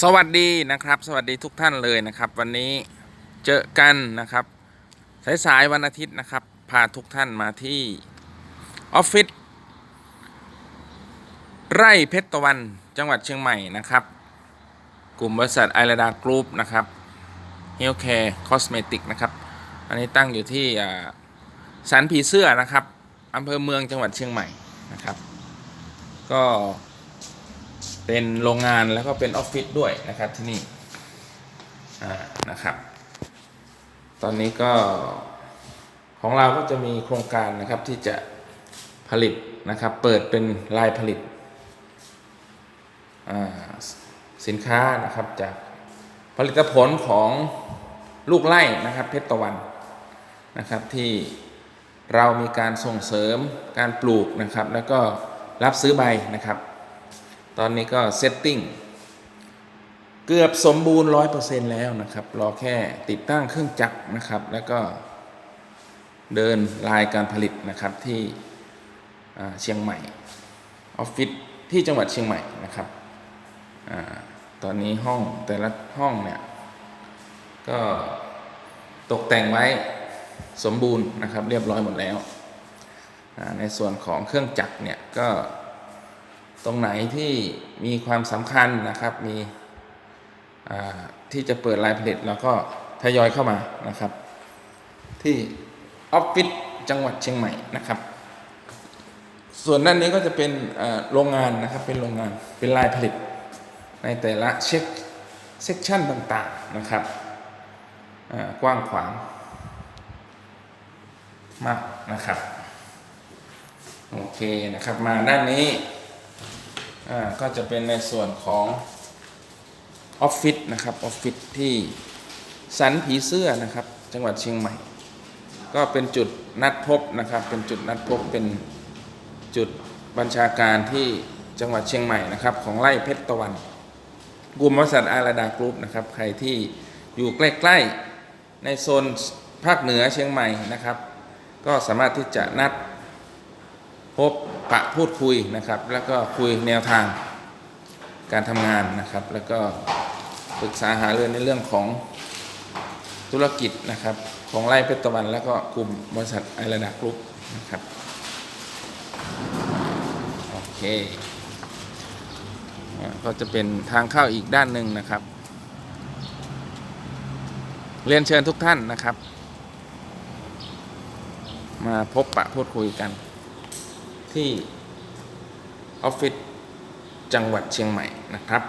สวัสดีนะครับ สวัสดีทุกท่านเลยนะครับ วันนี้เจอกันนะครับสายๆวันอาทิตย์นะครับ พาทุกท่านมาที่ออฟฟิศไร่เพชรตะวันจังหวัดเชียงใหม่นะครับ กลุ่มบริษัทไอรดากรุ๊ปนะครับเฮลท์แคร์คอสเมติกนะครับ อันนี้ตั้งอยู่ที่สันผีเสื้อนะครับอำเภอเมืองจังหวัดเชียงใหม่นะครับ ก็ เป็นโรงงานแล้วก็เป็นออฟฟิศด้วยนะครับที่นี่นะครับ ตอนนี้ก็ของเราก็จะมีโครงการนะครับที่จะผลิตนะครับ เปิดเป็นลายผลิตสินค้านะครับจากผลิตผลของลูกไร่นะครับเพชรตะวันนะครับที่เรามีการส่งเสริมการปลูกนะครับ แล้วก็รับซื้อใบนะครับ ตอนนี้ก็เซตติ้งเกือบสมบูรณ์ร้อยเปอร์เซ็นแล้วนะครับ รอแค่ติดตั้งเครื่องจักรนะครับ แล้วก็เดินลายการผลิตนะครับที่เชียงใหม่ออฟฟิศที่จังหวัดเชียงใหม่นะครับอตอนนี้ห้องแต่ละห้องเนี่ยก็ตกแต่งไว้สมบูรณ์นะครับ เรียบร้อยหมดแล้ว ในส่วนของเครื่องจักรเนี่ยก็ ตรงไหนที่มีความสำคัญนะครับ มีที่จะเปิดรายผลิตแล้วก็ทยอยเข้ามานะครับ ที่ออฟฟิศจังหวัดเชียงใหม่นะครับ ส่วนด้านนี้ก็จะเป็นโรงงานนะครับเป็นโรงงานเป็นรายผลิตในแต่ละเช็คเซกชันต่างๆนะครับกว้างขวางมากนะครับ โอเคนะครับมาด้านนี้ อ่าก็จะเป็นในส่วนของออฟฟิศนะครับออฟฟิศที่สันผีเสื้อนะครับ จังหวัดเชียงใหม่ ก็เป็นจุดนัดพบนะครับ เป็นจุดนัดพบเป็นจุดบัญชาการที่จังหวัดเชียงใหม่นะครับ ของไร่เพชรตะวันกลุ่มบริษัทอาราดากรุ๊ปนะครับ ใครที่อยู่ใกล้ๆในโซนภาคเหนือเชียงใหม่นะครับ ก็สามารถที่จะนัดพบ ปะพูดคุยนะครับ แล้วก็คุยแนวทางการทำงานนะครับ แล้วก็ปรึกษาหารือในเรื่องของธุรกิจนะครับ ของไร่เพชรตะวัน แล้วก็กลุ่มบริษัทไอระดากรุ๊ปนะครับโอเคก็จะเป็นทางเข้าอีกด้านหนึ่งนะครับ เรียนเชิญทุกท่านนะครับ มาพบปะพูดคุยกัน ที่ออฟฟิศจังหวัดเชียงใหม่นะครับ